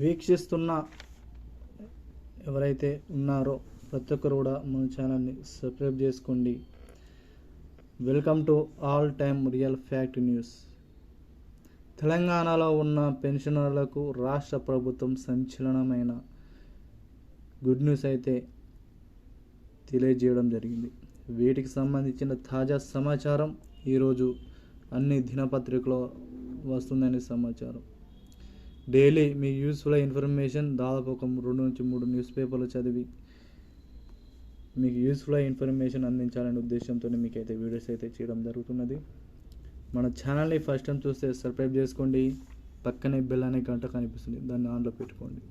వీక్షిస్తున్న ఎవరైతే ఉన్నారో ప్రతి ఒక్కరు కూడా మన ఛానల్ని సబ్స్క్రైబ్ చేసుకోండి. Welcome to all time real fact news. తెలంగాణలో ఉన్న పెన్షనర్లకు రాష్ట్ర ప్రభుత్వం సంచలనమైన గుడ్ న్యూస్ అయితే తెలియజేయడం జరిగింది. వీటికి సంబంధించిన తాజా సమాచారం ఈరోజు అన్ని దినపత్రికలో వస్తుందని సమాచారం. డైలీ మీ యూస్ఫుల్ ఇన్ఫర్మేషన్ దాదాపు ఒక రెండు నుంచి మూడు న్యూస్ పేపర్లు చదివి మీకు యూస్ఫుల్ ఇన్ఫర్మేషన్ అందించాలనే ఉద్దేశంతో మీకు అయితే వీడియోస్ అయితే చేయడం జరుగుతున్నది. మన ఛానల్ని ఫస్ట్ టైం చూస్తే సబ్స్క్రైబ్ చేసుకోండి. పక్కనే బెల్ అనే గంట కనిపిస్తుంది. దాన్ని ఆన్లో పెట్టుకోండి.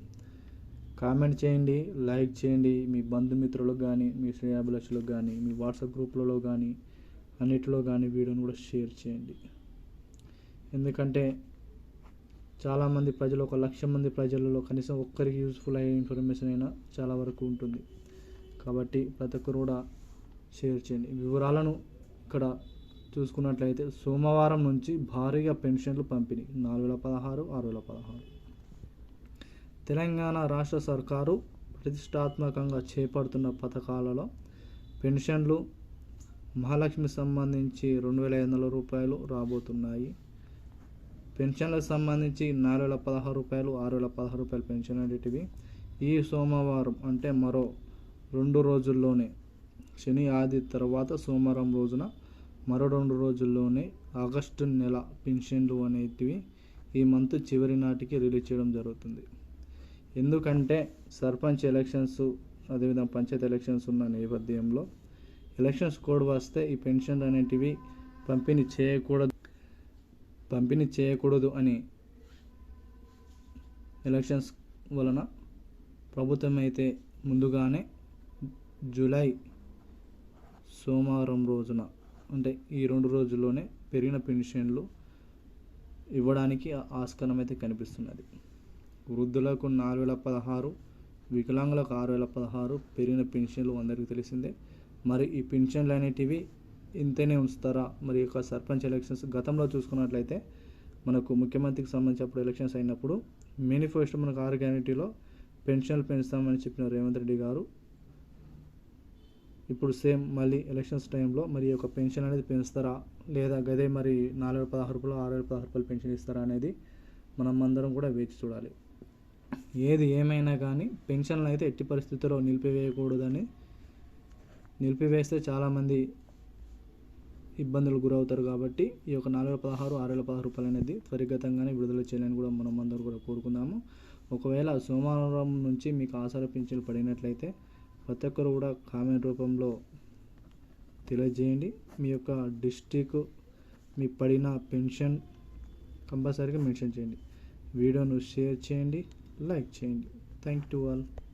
కామెంట్ చేయండి లైక్ చేయండి. మీ బంధుమిత్రులకు కానీ మీ శ్రేయాభిలాషులకు కానీ మీ వాట్సాప్ గ్రూప్లలో కానీ అన్నిటిలో కానీ వీడియోని కూడా షేర్ చేయండి. ఎందుకంటే చాలామంది ప్రజలు ఒక లక్ష మంది ప్రజలలో కనీసం ఒక్కరికి యూస్ఫుల్ అయ్యే ఇన్ఫర్మేషన్ అయినా చాలా వరకు ఉంటుంది. కాబట్టి ప్రతి ఒక్కరు కూడా షేర్ చేయండి. వివరాలను ఇక్కడ చూసుకున్నట్లయితే సోమవారం నుంచి భారీగా పెన్షన్లు పంపిణీ. నాలుగు వేల పదహారు ఆరు వేల పదహారు. తెలంగాణ రాష్ట్ర సర్కారు ప్రతిష్టాత్మకంగా చేపడుతున్న పథకాలలో పెన్షన్లు మహాలక్ష్మి సంబంధించి రెండు వేల ఐదు వందల రూపాయలు రాబోతున్నాయి. పెన్షన్లకు సంబంధించి నాలుగు వేల పదహారు రూపాయలు ఆరు వేల పదహారు రూపాయలు పెన్షన్ అనేటివి. ఈ సోమవారం అంటే మరో రెండు రోజుల్లోనే శని ఆది తర్వాత సోమవారం రోజున మరో రెండు రోజుల్లోనే ఆగస్టు నెల పెన్షన్లు అనేటివి ఈ మంత్ చివరి నాటికి రిలీజ్ చేయడం జరుగుతుంది. ఎందుకంటే సర్పంచ్ ఎలక్షన్స్ అదేవిధంగా పంచాయత్ ఎలక్షన్స్ ఉన్న నేపథ్యంలో ఎలక్షన్స్ కోడ్ వస్తే ఈ పెన్షన్లు అనేటివి పంపిణీ చేయకూడదు. పంపిణీ చేయకూడదు అని ఎలక్షన్స్ వలన ప్రభుత్వం అయితే ముందుగానే జూలై సోమవారం రోజున అంటే ఈ రెండు రోజుల్లోనే పెరిగిన పెన్షన్లు ఇవ్వడానికి ఆస్కారం అయితే కనిపిస్తున్నది. వృద్ధులకు నాలుగు వేల పదహారు వికలాంగులకు ఆరు వేల పదహారు పెరిగిన పెన్షన్లు అందరికీ తెలిసిందే. మరి ఈ పెన్షన్లు అనేటివి ఇంతనే ఉంచుతారా? మరి యొక్క సర్పంచ్ ఎలక్షన్స్ గతంలో చూసుకున్నట్లయితే మనకు ముఖ్యమంత్రికి సంబంధించినప్పుడు ఎలక్షన్స్ అయినప్పుడు మేనిఫెస్టో మనకు ఆరు గ్యారంటీలో పెన్షన్లు పెంచుతామని చెప్పిన రేవంత్ రెడ్డి గారు. ఇప్పుడు సేమ్ మళ్ళీ ఎలక్షన్స్ టైంలో మరి యొక్క పెన్షన్ అనేది పెంచుతారా? లేదా గదే మరి నాలుగు వేల పదహారు రూపాయలు ఆరు వేల పదహారు రూపాయలు పెన్షన్ ఇస్తారా అనేది మనం అందరం కూడా వేచి చూడాలి. ఏది ఏమైనా కానీ పెన్షన్లు అయితే ఎట్టి పరిస్థితుల్లో నిలిపివేయకూడదని నిలిపివేస్తే చాలామంది ఇబ్బందులు గురవుతారు కాబట్టి ఈ యొక్క నాలుగు వేల పదహారు ఆరు వేల పదహారు రూపాయలు అనేది త్వరితగతంగానే విడుదల చేయాలని కూడా మనం అందరూ కూడా కోరుకుందాము. ఒకవేళ సోమవారం నుంచి మీకు ఆసార పింఛన్లు పడినట్లయితే ప్రతి ఒక్కరు కూడా కామెంట్ రూపంలో తెలియజేయండి. మీ యొక్క డిస్టిక్ మీ పడిన పెన్షన్ కంపల్సరీగా మెన్షన్ చేయండి. వీడియోను షేర్ చేయండి లైక్ చేయండి. Thank to all.